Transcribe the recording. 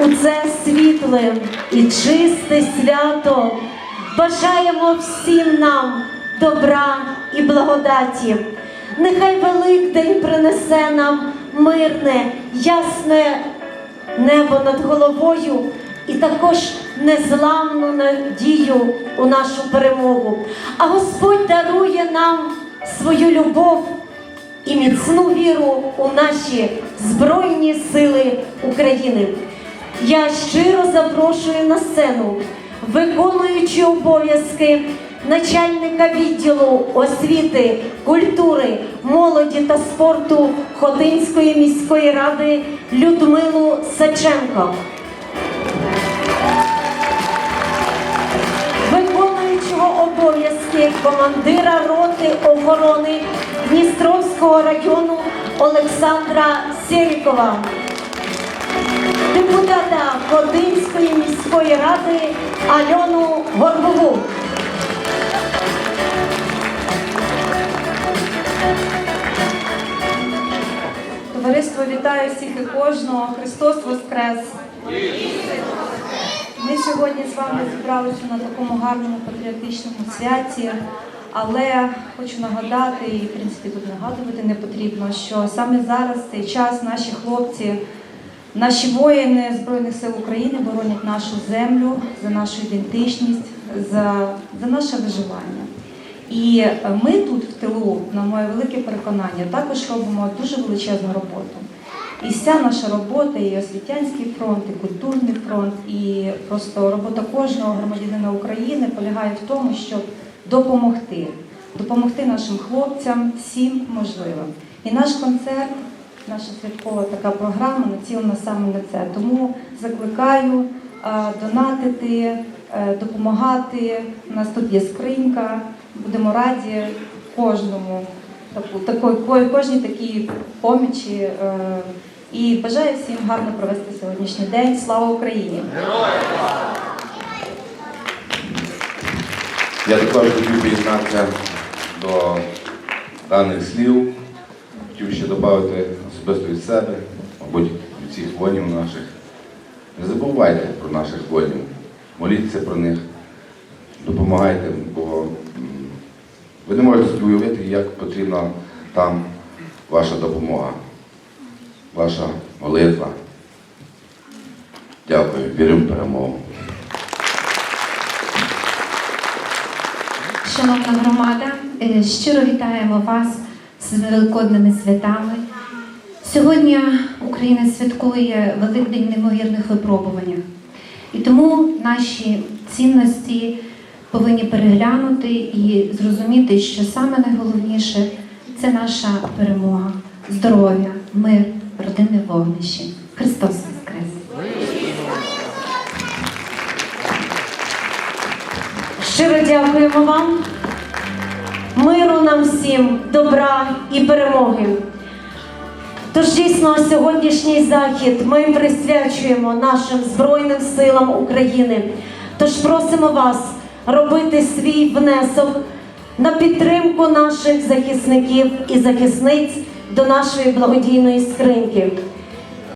у це світле і чисте свято бажаємо всім нам добра і благодаті. Нехай Великдень принесе нам мирне, ясне небо над головою і також незламну надію у нашу перемогу. А Господь дарує нам свою любов і міцну віру у наші Збройні Сили України. Я щиро запрошую на сцену, виконуючи обов'язки начальника відділу освіти, культури, молоді та спорту Хотинської міської ради Людмилу Саченко. виконуючого обов'язки командира роти охорони Дністровського району Олександра Серікова, депутата Ходинської міської ради Альону Горбову. Товариство вітаю всіх і кожного. Христос Воскрес! Ми сьогодні з вами зібралися на такому гарному патріотичному святі, але хочу нагадати, і в принципі тут нагадувати не потрібно, що саме зараз цей час наші хлопці, наші воїни Збройних сил України боронять нашу землю за нашу ідентичність, за, за наше виживання. І ми тут в тилу, на моє велике переконання, також робимо дуже величезну роботу. І вся наша робота, і освітянський фронт, і культурний фронт, і просто робота кожного громадянина України полягає в тому, щоб допомогти, допомогти нашим хлопцям всім можливим. І наш концерт, наша святкова така програма націлена саме на це. Тому закликаю донатити, е, допомагати. У нас тут є скринька. Будемо раді кожному такої, кожній такій помічі. е, І бажаю всім гарно провести сьогоднішній день. Слава Україні! Я також хотів приєднатися до даних слів. Хотів ще додати особисто від себе, мабуть, від всіх воїнів наших. Не забувайте про наших воїнів, моліться про них, допомагайте, бо ви не можете собі уявити, як потрібна там ваша допомога, ваша молитва. Дякую, вірю в перемогу. Шановна громада, е, щиро вітаємо вас з великодними святами. Сьогодні Україна святкує Великдень неймовірних випробувань. І тому наші цінності повинні переглянути і зрозуміти, що саме найголовніше це наша перемога, здоров'я, мир, родинне вогнище. Христос Воскрес! Щиро дякуємо вам. Миру нам всім, добра і перемоги. Тож дійсно сьогоднішній захід ми присвячуємо нашим Збройним силам України. Тож просимо вас робити свій внесок на підтримку наших захисників і захисниць до нашої благодійної скриньки.